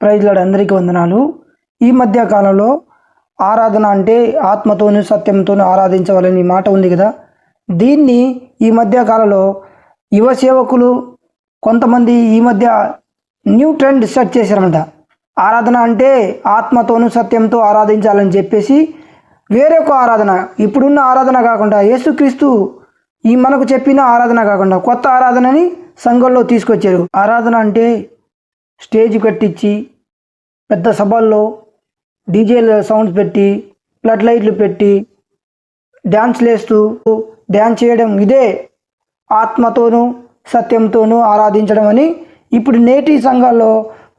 ప్రైజ్లాడు అందరికీ వందనాలు. ఈ మధ్య కాలంలో ఆరాధన అంటే ఆత్మతోనూ సత్యంతోను ఆరాధించవాలని మాట ఉంది కదా. దీన్ని ఈ మధ్య కాలంలో యువ సేవకులు కొంతమంది ఈ మధ్య న్యూ ట్రెండ్ సెట్ చేశారన్నమాట. ఆరాధన అంటే ఆత్మతోనూ సత్యంతో ఆరాధించాలని చెప్పేసి వేరే ఒక ఆరాధన ఇప్పుడున్న ఆరాధన కాకుండా యేసుక్రీస్తు ఈ మనకు చెప్పిన ఆరాధన కాకుండా కొత్త ఆరాధనని సంఘంలో తీసుకొచ్చారు. ఆరాధన అంటే స్టేజ్ కట్టించి పెద్ద సభల్లో డీజే సౌండ్స్ పెట్టి ఫ్లడ్ లైట్లు పెట్టి డ్యాన్స్లు వేస్తూ డ్యాన్స్ చేయడం ఇదే ఆత్మతోనూ సత్యంతోనూ ఆరాధించడం అని ఇప్పుడు నేటి సంఘాల్లో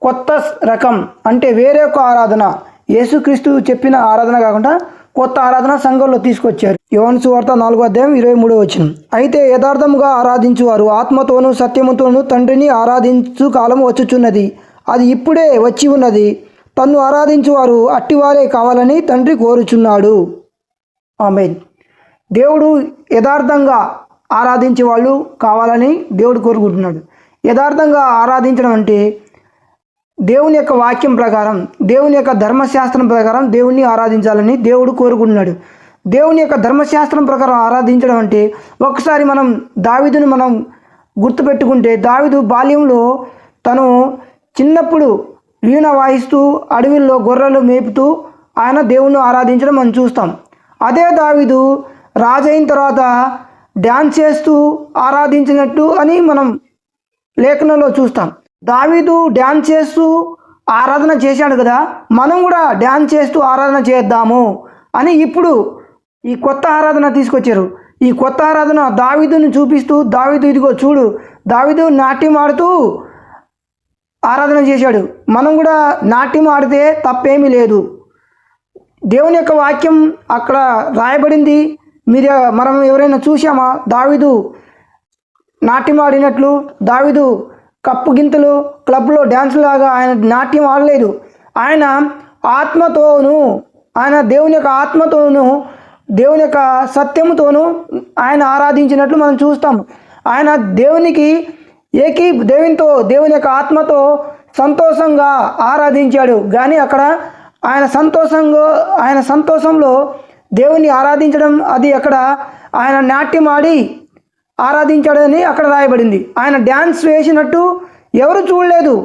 కొత్త రకం అంటే వేరే ఒక ఆరాధన. యేసుక్రీస్తు చెప్పిన ఆరాధన కాకుండా కొత్త ఆరాధన సంఘంలో తీసుకొచ్చారు. యోన్ సువార్త నాలుగో అధ్యాయం ఇరవై మూడో వచ్చిన అయితే యథార్థముగా ఆరాధించువారు ఆత్మతోనూ సత్యముతోనూ తండ్రిని ఆరాధించు కాలం వచ్చుచున్నది. అది ఇప్పుడే వచ్చి ఉన్నది. తన్ను ఆరాధించువారు అట్టివారే కావాలని తండ్రి కోరుచున్నాడు. ఆమె దేవుడు యథార్థంగా ఆరాధించే వాళ్ళు కావాలని దేవుడు కోరుకుంటున్నాడు. యథార్థంగా ఆరాధించడం అంటే దేవుని యొక్క వాక్యం ప్రకారం దేవుని యొక్క ధర్మశాస్త్రం ప్రకారం దేవుణ్ణి ఆరాధించాలని దేవుడు కోరుకుంటున్నాడు. దేవుని యొక్క ధర్మశాస్త్రం ప్రకారం ఆరాధించడం అంటే ఒకసారి మనం దావిదును మనం గుర్తుపెట్టుకుంటే దావిదు బాల్యంలో తను చిన్నప్పుడు వీణ వాయిస్తూ అడవిల్లో గొర్రెలు మేపుతూ ఆయన దేవుణ్ణి ఆరాధించడం మనం చూస్తాం. అదే దావిదు రాజైన తర్వాత డ్యాన్స్ చేస్తూ ఆరాధించినట్టు అని మనం లేఖనంలో చూస్తాం. దావీదు డ్యాన్స్ చేస్తూ ఆరాధన చేశాడు కదా మనం కూడా డ్యాన్స్ చేస్తూ ఆరాధన చేద్దాము అని ఇప్పుడు ఈ కొత్త ఆరాధన తీసుకొచ్చారు. ఈ కొత్త ఆరాధన దావీదుని చూపిస్తూ దావీదు ఇదిగో చూడు దావీదు నాట్యం ఆడుతూ ఆరాధన చేశాడు. మనం కూడా నాట్యం ఆడితే తప్పేమీ లేదు. దేవుని యొక్క వాక్యం అక్కడ రాయబడింది. మీరు మనం ఎవరైనా చూసామా దావిదు నాట్యం ఆడినట్లు దావిదు కప్పు గింతలు క్లబ్లో డ్యాన్స్ లాగా ఆయన నాట్యం ఆడలేదు. ఆయన ఆత్మతోనూ ఆయన దేవుని యొక్క ఆత్మతోనూ దేవుని యొక్క సత్యముతోనూ ఆయన ఆరాధించినట్లు మనం చూస్తాం. ఆయన దేవునికి ఏకీ దేవునితో దేవుని యొక్క ఆత్మతో సంతోషంగా ఆరాధించాడు. కానీ అక్కడ ఆయన సంతోషంగా ఆయన సంతోషంలో దేవుని ఆరాధించడం అది అక్కడ ఆయన నాట్యం ఆడి ఆరాధించాడని అక్కడ రాయబడింది. ఆయన డ్యాన్స్ వేసినట్టు ఎవరు చూడలేదు.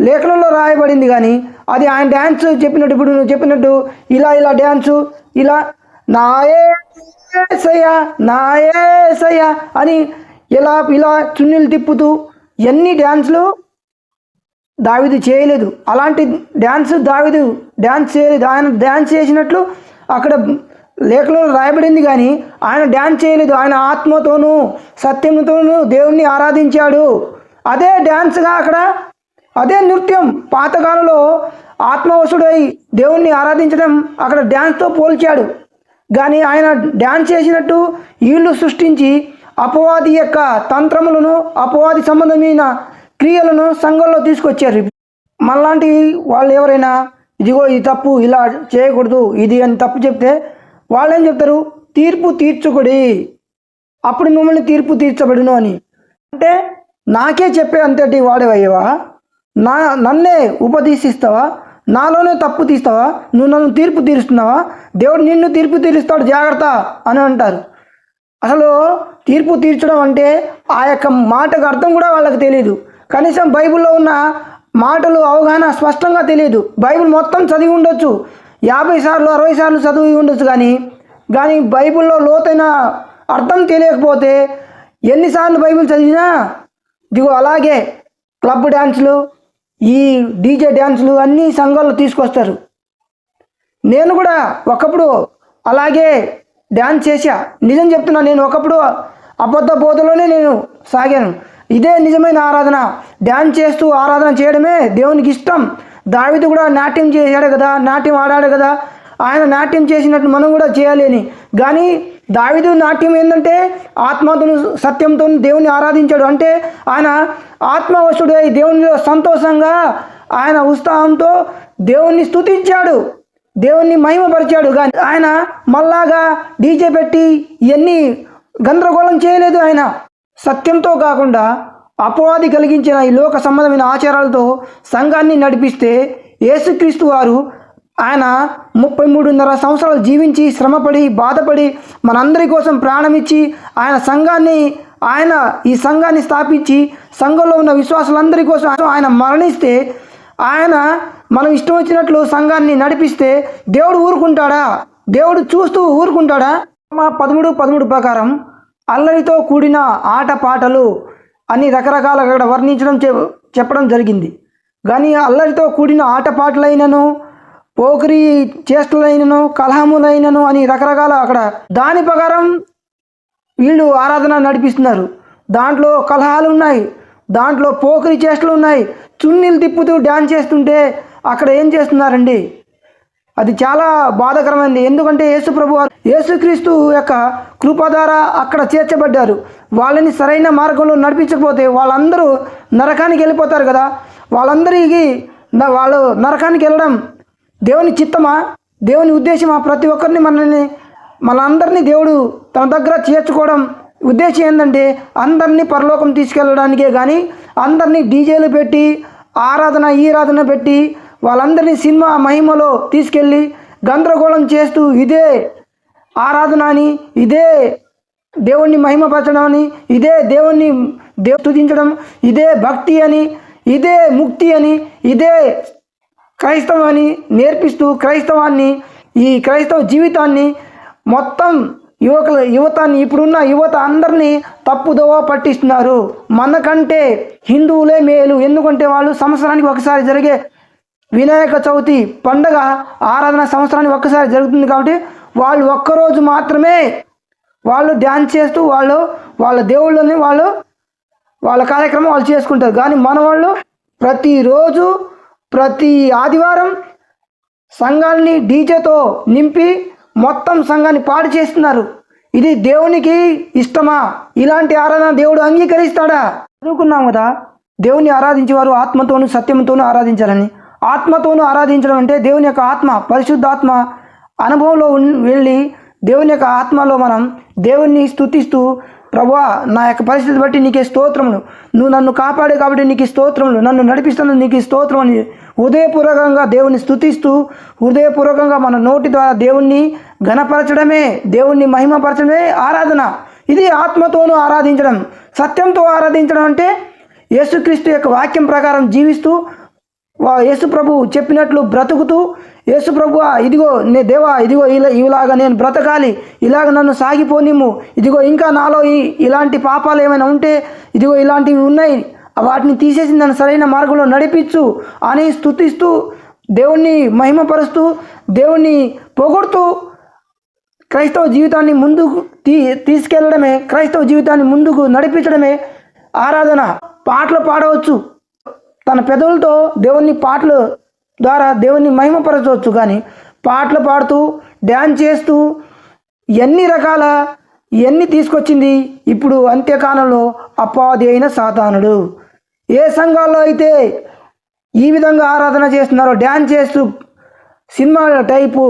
లేఖనంలో రాయబడింది కానీ అది ఆయన డ్యాన్స్ చెప్పినట్టు ఇప్పుడు నువ్వు చెప్పినట్టు ఇలా ఇలా డ్యాన్సు ఇలా నాయే సయ్య అని ఇలా ఇలా చున్నీలు తిప్పుతూ ఎన్ని డ్యాన్స్లు దావిదు చేయలేదు. అలాంటి డ్యాన్స్ దావిదు డ్యాన్స్ చేయలేదు. ఆయన డ్యాన్స్ చేసినట్లు అక్కడ లేఖలో రాయబడింది కానీ ఆయన డ్యాన్స్ చేయలేదు. ఆయన ఆత్మతోనూ సత్యంతోనూ దేవుణ్ణి ఆరాధించాడు. అదే డ్యాన్స్గా అక్కడ అదే నృత్యం పాతకాలంలో ఆత్మవశుడై దేవుణ్ణి ఆరాధించడం అక్కడ డ్యాన్స్తో పోల్చాడు. కానీ ఆయన డ్యాన్స్ చేసినట్టు వీళ్ళు సృష్టించి అపవాది యొక్క తంత్రములను అపవాది సంబంధమైన క్రియలను సంఘంలో తీసుకొచ్చారు. మనలాంటి వాళ్ళు ఎవరైనా ఇదిగో ఇది తప్పు ఇలా చేయకూడదు ఇది అని తప్పు చెప్తే వాళ్ళు ఏం చెప్తారు? తీర్పు తీర్చుకుడి. అప్పుడు మిమ్మల్ని తీర్పు తీర్చబడును అని. అంటే నాకే చెప్పే అంతటి వాడేవయ్యవా? నా నన్నే ఉపదేశిస్తావా? నాలోనే తప్పు తీస్తావా? నువ్వు నన్ను తీర్పు తీరుస్తున్నావా? దేవుడు నిన్ను తీర్పు తీరుస్తాడు జాగ్రత్త అని అంటారు. అసలు తీర్పు తీర్చడం అంటే ఆ యొక్క మాటకు అర్థం కూడా వాళ్ళకి తెలియదు కనీసం బైబిల్లో ఉన్న మాటలు అవగాహన స్పష్టంగా తెలియదు బైబిల్ మొత్తం చదివి ఉండొచ్చు. యాభై సార్లు అరవై సార్లు చదివి ఉండొచ్చు కానీ కానీ బైబిల్లో లోతైన అర్థం తెలియకపోతే ఎన్నిసార్లు బైబిల్ చదివినా దిగు అలాగే క్లబ్ డ్యాన్సులు ఈ డీజే డ్యాన్సులు అన్నీ సంఘాల్లో తీసుకొస్తారు. నేను కూడా ఒకప్పుడు అలాగే డ్యాన్స్ చేశా. నిజం చెప్తున్నా నేను ఒకప్పుడు అబద్ధ బోధలోనే నేను సాగాను. ఇదే నిజమైన ఆరాధన. డ్యాన్స్ చేస్తూ ఆరాధన చేయడమే దేవునికి ఇష్టం. దావిదు కూడా నాట్యం చేశాడు కదా నాట్యం ఆడాడు కదా. ఆయన నాట్యం చేసినట్టు మనం కూడా చేయాలి అని కానీ దావిదు నాట్యం ఏంటంటే ఆత్మతో సత్యంతో దేవుని ఆరాధించాడు. అంటే ఆయన ఆత్మవశుడై దేవునిలో సంతోషంగా ఆయన ఉత్సాహంతో దేవుణ్ణి స్తుతించాడు. దేవుణ్ణి మహిమపరిచాడు. కానీ ఆయన మళ్ళాగా డీజే పెట్టి ఇవన్నీ గందరగోళం చేయలేదు ఆయన. సత్యంతో కాకుండా అపవాది కలిగించిన ఈ లోక సంబంధమైన ఆచారాలతో సంఘాన్ని నడిపిస్తే యేసుక్రీస్తు వారు ఆయన ముప్పై మూడున్నర సంవత్సరాలు జీవించి శ్రమపడి బాధపడి మనందరి కోసం ప్రాణం ఇచ్చి ఆయన సంఘాన్ని ఆయన ఈ సంఘాన్ని స్థాపించి సంఘంలో ఉన్న విశ్వాసులందరి కోసం ఆయన మరణిస్తే ఆయన మనం ఇష్టం వచ్చినట్లు సంఘాన్ని నడిపిస్తే దేవుడు ఊరుకుంటాడా? దేవుడు చూస్తూ ఊరుకుంటాడా? మా పదమూడు పదమూడు ప్రకారం అల్లరితో కూడిన ఆట పాటలు అని రకరకాల అక్కడ వర్ణించడం చెప్పడం జరిగింది. కానీ అల్లరితో కూడిన ఆటపాటలైనను పోకిరి చేష్టలైనను కలహములైనను అని రకరకాల అక్కడ దాని ప్రకారం వీళ్ళు ఆరాధన నడిపిస్తున్నారు. దాంట్లో కలహాలు ఉన్నాయి దాంట్లో పోకిరి చేష్టలు ఉన్నాయి చున్నీలు తిప్పుతూ డ్యాన్స్ చేస్తుంటే అక్కడ ఏం చేస్తున్నారండి? అది చాలా బాధాకరమైనది ఎందుకంటే యేసు ప్రభు యేసుక్రీస్తు యొక్క కృప ద్వారా అక్కడ చేర్చబడ్డారు. వాళ్ళని సరైన మార్గంలో నడిపించకపోతే వాళ్ళందరూ నరకానికి వెళ్ళిపోతారు కదా. వాళ్ళందరికీ వాళ్ళు నరకానికి వెళ్ళడం దేవుని చిత్తమా? దేవుని ఉద్దేశమా? ప్రతి ఒక్కరిని మనల్ని మనందరినీ దేవుడు తన దగ్గర చేర్చుకోవడం ఉద్దేశం ఏంటంటే అందరినీ పరలోకం తీసుకెళ్ళడానికే కానీ అందరినీ డీజేలు పెట్టి ఆరాధన ఈరాధన పెట్టి వాళ్ళందరినీ సినిమా మహిమలో తీసుకెళ్ళి గందరగోళం చేస్తూ ఇదే ఆరాధన అని ఇదే దేవుణ్ణి మహిమపరచడం అని ఇదే దేవుణ్ణి దేవు స్తుతించడం ఇదే భక్తి అని ఇదే ముక్తి అని ఇదే క్రైస్తవాన్ని నేర్పిస్తూ క్రైస్తవాన్ని ఈ క్రైస్తవ జీవితాన్ని మొత్తం యువకుల యువతాన్ని ఇప్పుడున్న యువత అందరినీ తప్పుదోవ పట్టిస్తున్నారు. మనకంటే హిందువులే మేలు. ఎందుకంటే వాళ్ళు సంవత్సరానికి ఒకసారి జరిగే వినాయక చవితి పండగ ఆరాధన సంవత్సరానికి ఒక్కసారి జరుగుతుంది కాబట్టి వాళ్ళు ఒక్కరోజు మాత్రమే వాళ్ళు ధ్యానం చేస్తూ వాళ్ళు వాళ్ళ దేవుళ్ళని వాళ్ళు వాళ్ళ కార్యక్రమం వాళ్ళు చేసుకుంటారు. కానీ మన వాళ్ళు ప్రతిరోజు ప్రతి ఆదివారం సంఘాన్ని డీజేతో నింపి మొత్తం సంఘాన్ని పాడు చేస్తున్నారు. ఇది దేవునికి ఇష్టమా? ఇలాంటి ఆరాధన దేవుడు అంగీకరిస్తాడా? అనుకున్నాం కదా దేవుని ఆరాధించేవారు ఆత్మతోనూ సత్యంతోనూ ఆరాధించాలని. ఆత్మతోనూ ఆరాధించడం అంటే దేవుని యొక్క ఆత్మ పరిశుద్ధాత్మ అనుభవంలో వెళ్ళి దేవుని యొక్క ఆత్మలో మనం దేవుణ్ణి స్థుతిస్తూ ప్రభా నా యొక్క పరిస్థితి బట్టి నీకే స్తోత్రములు. నువ్వు నన్ను కాపాడే కాబట్టి నీకు స్తోత్రములు. నన్ను నడిపిస్తున్న నీకు స్తోత్రం అని హృదయపూర్వకంగా దేవుని స్థుతిస్తూ హృదయపూర్వకంగా మన నోటి ద్వారా దేవుణ్ణి ఘనపరచడమే దేవుణ్ణి మహిమపరచడమే ఆరాధన. ఇది ఆత్మతోనూ ఆరాధించడం. సత్యంతో ఆరాధించడం అంటే యేసుక్రీస్తు యొక్క వాక్యం ప్రకారం జీవిస్తూ వా- యేసు ప్రభు చెప్పినట్లు బ్రతుకుతూ యేసు ప్రభు ఇదిగో నే దేవా ఇదిగో ఇలా ఇలాగా నేను బ్రతకాలి ఇలాగ నన్ను సాగిపోనిము ఇదిగో ఇంకా నాలో ఈ ఇలాంటి పాపాలు ఏమైనా ఉంటే ఇదిగో ఇలాంటివి ఉన్నాయి వాటిని తీసేసి నన్ను సరైన మార్గంలో నడిపించు అని స్తుతిస్తూ దేవుణ్ణి మహిమపరుస్తూ దేవుణ్ణి పొగుడుతూ క్రైస్తవ జీవితాన్ని ముందుకు తీ తీసుకెళ్ళడమే క్రైస్తవ జీవితాన్ని ముందుకు నడిపించడమే ఆరాధన. పాటలు పాడవచ్చు. తన పెదవులతో దేవుని పాటల ద్వారా దేవుని మహిమపరచవచ్చు. కానీ పాటలు పాడుతూ డ్యాన్స్ చేస్తూ ఎన్ని రకాల ఎన్ని తీసుకొచ్చింది ఇప్పుడు అంత్యకాలంలో అపాధి అయిన సాతానుడు. ఏ సంఘాల్లో అయితే ఈ విధంగా ఆరాధన చేస్తున్నారో డ్యాన్స్ చేస్తూ సినిమా టైపు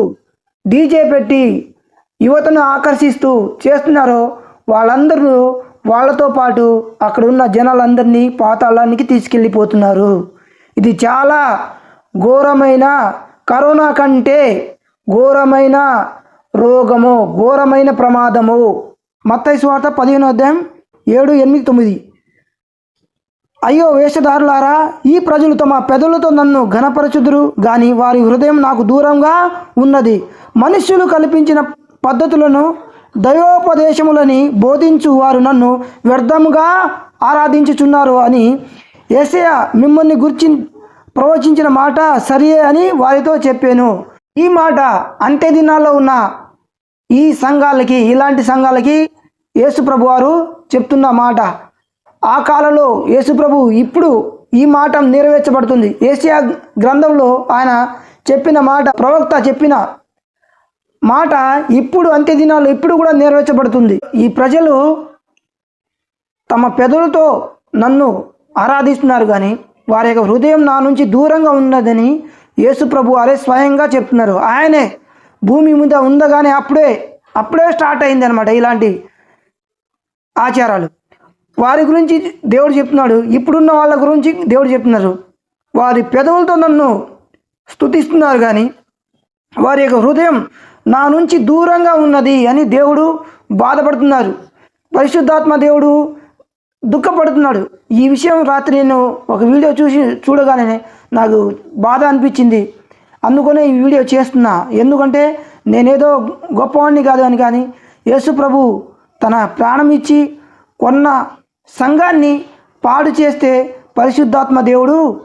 డీజే పెట్టి యువతను ఆకర్షిస్తూ చేస్తున్నారో వాళ్ళందరూ వాళ్ళతో పాటు అక్కడ ఉన్న జనాలందరినీ పాతాళానికి తీసుకెళ్ళిపోతున్నారు. ఇది చాలా ఘోరమైన కరోనా కంటే ఘోరమైన రోగము ఘోరమైన ప్రమాదము. మత్తయి స్వార్థ పదిహేను అధ్యాయం ఏడు ఎనిమిది తొమ్మిది. అయ్యో వేషధారులారా ఈ ప్రజలు తమ పెదవులతో నన్ను ఘనపరచుదురు కానీ వారి హృదయం నాకు దూరంగా ఉన్నది. మనుష్యులు కల్పించిన పద్ధతులను దైవోపదేశములని బోధించు వారు నన్ను వ్యర్థముగా ఆరాధించుచున్నారు అని ఏసయ మిమ్మల్ని గుర్చి ప్రవచించిన మాట సరియే అని వారితో చెప్పాను. ఈ మాట అంత్య దినాల్లో ఉన్న ఈ సంఘాలకి ఇలాంటి సంఘాలకి యేసుప్రభు వారు చెప్తున్న మాట. ఆ కాలంలో యేసుప్రభు ఇప్పుడు ఈ మాట నెరవేర్చబడుతుంది. ఏసియా గ్రంథంలో ఆయన చెప్పిన మాట ప్రవక్త చెప్పిన మాట ఇప్పుడు అంత్య దినాలు ఇప్పుడు కూడా నెరవేర్చబడుతుంది. ఈ ప్రజలు తమ పెదవులతో నన్ను ఆరాధిస్తున్నారు కానీ వారి యొక్క హృదయం నా నుంచి దూరంగా ఉన్నదని యేసు ప్రభు వారే స్వయంగా చెప్తున్నారు. ఆయనే భూమి మీద ఉందగానే అప్పుడే అప్పుడే స్టార్ట్ అయింది అనమాట ఇలాంటి ఆచారాలు. వారి గురించి దేవుడు చెప్తున్నాడు. ఇప్పుడున్న వాళ్ళ గురించి దేవుడు చెప్తున్నారు. వారి పెదవులతో నన్ను స్తుతిస్తున్నారు కానీ వారి యొక్క హృదయం నా నుంచి దూరంగా ఉన్నది అని దేవుడు బాధపడుతున్నారు. పరిశుద్ధాత్మ దేవుడు దుఃఖపడుతున్నాడు. ఈ విషయం రాత్రి నేను ఒక వీడియో చూసి చూడగానే నాకు బాధ అనిపించింది. అందుకనే ఈ వీడియో చేస్తున్నా. ఎందుకంటే నేనేదో గొప్పవాడిని కాదు అని కానీ యేసు ప్రభు తన ప్రాణం ఇచ్చి కొన్న సంఘాన్ని పాడు చేస్తే పరిశుద్ధాత్మ దేవుడు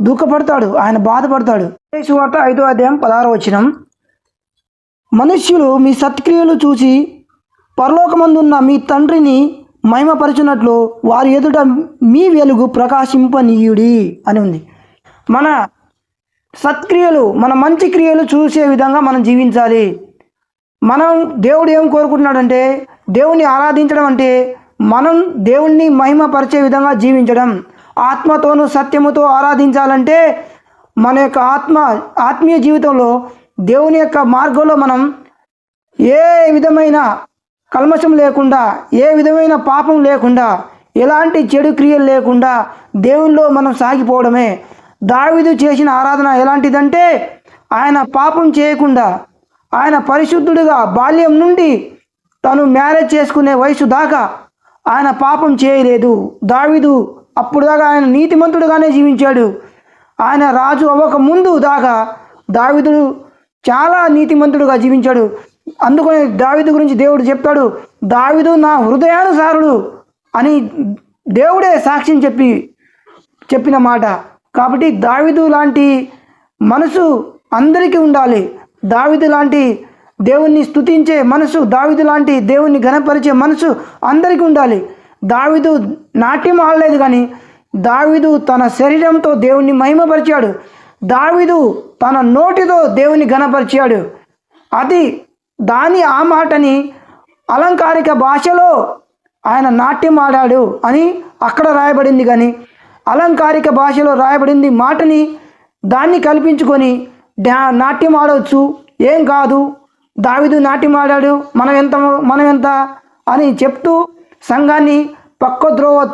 దుఃఖపడతాడు. ఆయన బాధపడతాడు. వార్త ఐదో అధ్యాయం పదహారు వచ్చినం మనుష్యులు మీ సత్క్రియలు చూసి పరలోకమందున్న మీ తండ్రిని మహిమపరచునట్లు వారి ఎదుట మీ వెలుగు ప్రకాశింపనీయుడి అని ఉంది. మన సత్క్రియలు మన మంచి క్రియలు చూసే విధంగా మనం జీవించాలి. మనం దేవుడు ఏం కోరుకుంటున్నాడంటే దేవుణ్ణి ఆరాధించడం అంటే మనం దేవుణ్ణి మహిమపరిచే విధంగా జీవించడం. ఆత్మతోనూ సత్యముతో ఆరాధించాలంటే మన యొక్క ఆత్మ ఆత్మీయ జీవితంలో దేవుని యొక్క మార్గంలో మనం ఏ విధమైన కల్మషం లేకుండా ఏ విధమైన పాపం లేకుండా ఎలాంటి చెడు క్రియలు లేకుండా దేవునిలో మనం సాగిపోవడమే. దావిదు చేసిన ఆరాధన ఎలాంటిదంటే ఆయన పాపం చేయకుండా ఆయన పరిశుద్ధుడిగా బాల్యం నుండి తను మ్యారేజ్ చేసుకునే వయసు దాకా ఆయన పాపం చేయలేదు. దావిదు అప్పుడు దాకా ఆయన నీతిమంతుడుగానే జీవించాడు. ఆయన రాజు అవ్వక ముందు దాకా దావిదుడు చాలా నీతిమంతుడుగా జీవించాడు. అందుకని దావిదు గురించి దేవుడు చెప్తాడు దావిదు నా హృదయానుసారుడు అని దేవుడే సాక్ష్యం చెప్పి చెప్పిన మాట. కాబట్టి దావిదు లాంటి మనసు అందరికీ ఉండాలి. దావిదు లాంటి దేవుణ్ణి స్తుతించే మనసు దావిదు లాంటి దేవుణ్ణి ఘనపరిచే మనసు అందరికీ ఉండాలి. దావిదు నాట్యం ఆడలేదు కానీ దావిదు తన శరీరంతో దేవుణ్ణి మహిమపరిచాడు. దావిదు తన నోటితో దేవుని గణపరిచాడు అది దాని ఆ మాటని అలంకారిక భాషలో ఆయన నాట్యం ఆడాడు అని అక్కడ రాయబడింది కానీ అలంకారిక భాషలో రాయబడింది మాటని దాన్ని కల్పించుకొని డా నాట్యం ఆడవచ్చు ఏం కాదు. దావిదు నాట్యం ఆడాడు మనం ఎంత మనం ఎంత అని చెప్తూ సంఘాన్ని పక్క ద్రోవ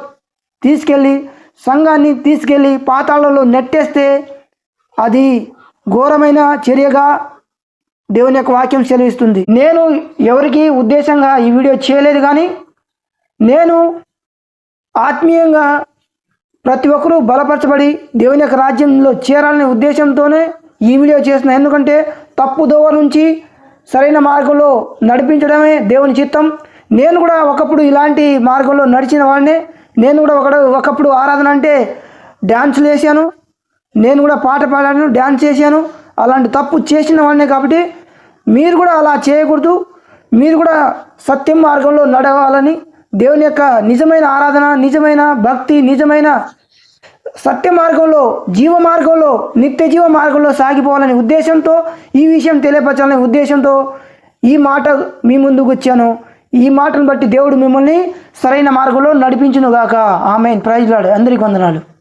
తీసుకెళ్ళి సంఘాన్ని తీసుకెళ్ళి పాతాళంలో నెట్టేస్తే అది ఘోరమైన చర్యగా దేవుని యొక్క వాక్యం సెలవిస్తుంది. నేను ఎవరికి ఉద్దేశంగా ఈ వీడియో చేయలేదు కానీ నేను ఆత్మీయంగా ప్రతి ఒక్కరూ బలపరచబడి దేవుని యొక్క రాజ్యంలో చేరాలనే ఉద్దేశంతోనే ఈ వీడియో చేసిన ఎందుకంటే తప్పు దోవ నుంచి సరైన మార్గంలో నడిపించడమే దేవుని చిత్తం. నేను కూడా ఒకప్పుడు ఇలాంటి మార్గంలో నడిచిన వాడినే. నేను కూడా ఒక ఒకప్పుడు ఆరాధన అంటే డ్యాన్సులు వేసాను నేను కూడా పాట పాడాను డ్యాన్స్ చేశాను. అలాంటి తప్పు చేసిన వాడినే కాబట్టి మీరు కూడా అలా చేయకూడదు. మీరు కూడా సత్యం మార్గంలో నడవాలని దేవుని యొక్క నిజమైన ఆరాధన నిజమైన భక్తి నిజమైన సత్య మార్గంలో జీవ మార్గంలో నిత్య జీవ మార్గంలో సాగిపోవాలనే ఉద్దేశంతో ఈ విషయం తెలియపరచాలనే ఉద్దేశంతో ఈ మాట మీ ముందుకు వచ్చాను. ఈ మాటను బట్టి దేవుడు మిమ్మల్ని సరైన మార్గంలో నడిపించునుగాక. ఆమె ప్రైజ్లాడు అందరికీ వందనాలు.